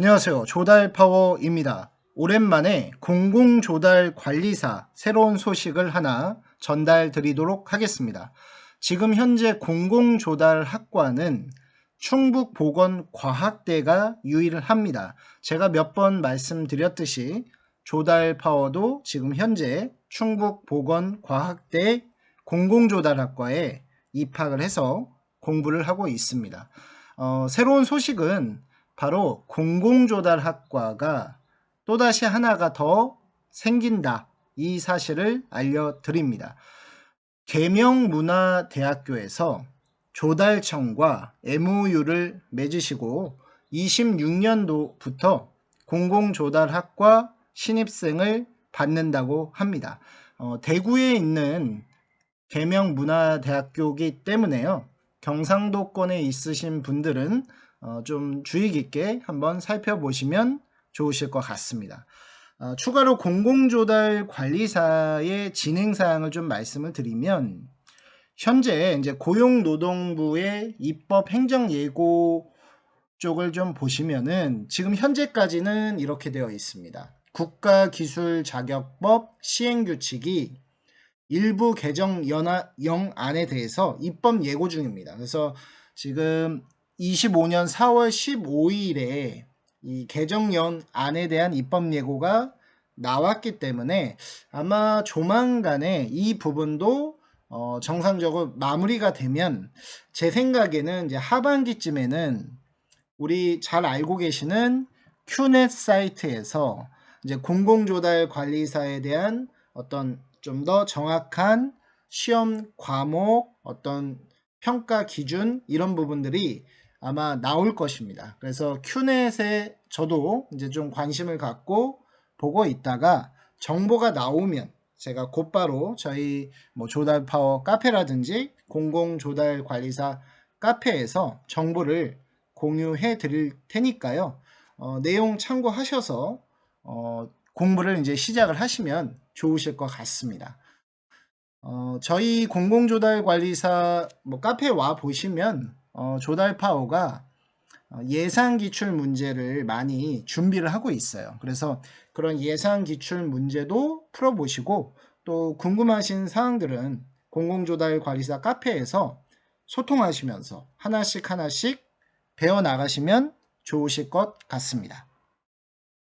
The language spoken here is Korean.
안녕하세요. 조달파워입니다. 오랜만에 공공조달관리사 새로운 소식을 하나 전달 드리도록 하겠습니다. 지금 현재 공공조달학과는 충북보건과학대가 유일합니다. 제가 몇 번 말씀드렸듯이 조달파워도 지금 현재 충북보건과학대 공공조달학과에 입학을 해서 공부를 하고 있습니다. 어, 새로운 소식은 바로 공공조달학과가 또다시 하나가 더 생긴다. 이 사실을 알려드립니다. 계명문화대학교에서 조달청과 MOU를 맺으시고 26년도부터 공공조달학과 신입생을 받는다고 합니다. 어, 대구에 있는 계명문화대학교이기 때문에요. 경상도권에 있으신 분들은 어, 좀 주의 깊게 한번 살펴보시면 좋으실 것 같습니다. 어, 추가로 공공조달 관리사의 진행사항을 좀 말씀을 드리면 현재 이제 고용노동부의 입법 행정 예고 쪽을 좀 보시면은 지금 현재까지는 이렇게 되어 있습니다. 국가기술자격법 시행규칙이 일부 개정 연안에 대해서 입법 예고 중입니다. 그래서 지금 25년 4월 15일에 이 개정연 안에 대한 입법 예고가 나왔기 때문에 아마 조만간에 이 부분도 어 정상적으로 마무리가 되면 제 생각에는 이제 하반기쯤에는 우리 잘 알고 계시는 큐넷 사이트에서 이제 공공조달 관리사에 대한 어떤 좀 더 정확한 시험 과목 어떤 평가 기준 이런 부분들이 아마 나올 것입니다. 그래서 큐넷에 저도 이제 좀 관심을 갖고 보고 있다가 정보가 나오면 제가 곧바로 저희 뭐 조달 파워 카페라든지 공공 조달 관리사 카페에서 정보를 공유해 드릴 테니까요. 어, 내용 참고하셔서 어, 공부를 이제 시작을 하시면 좋으실 것 같습니다. 어, 저희 공공조달관리사 뭐 카페에 와 보시면 어, 조달 파워가 어, 예상 기출 문제를 많이 준비를 하고 있어요. 그래서 그런 예상 기출 문제도 풀어보시고 또 궁금하신 사항들은 공공조달관리사 카페에서 소통하시면서 하나씩 하나씩 배워 나가시면 좋으실 것 같습니다.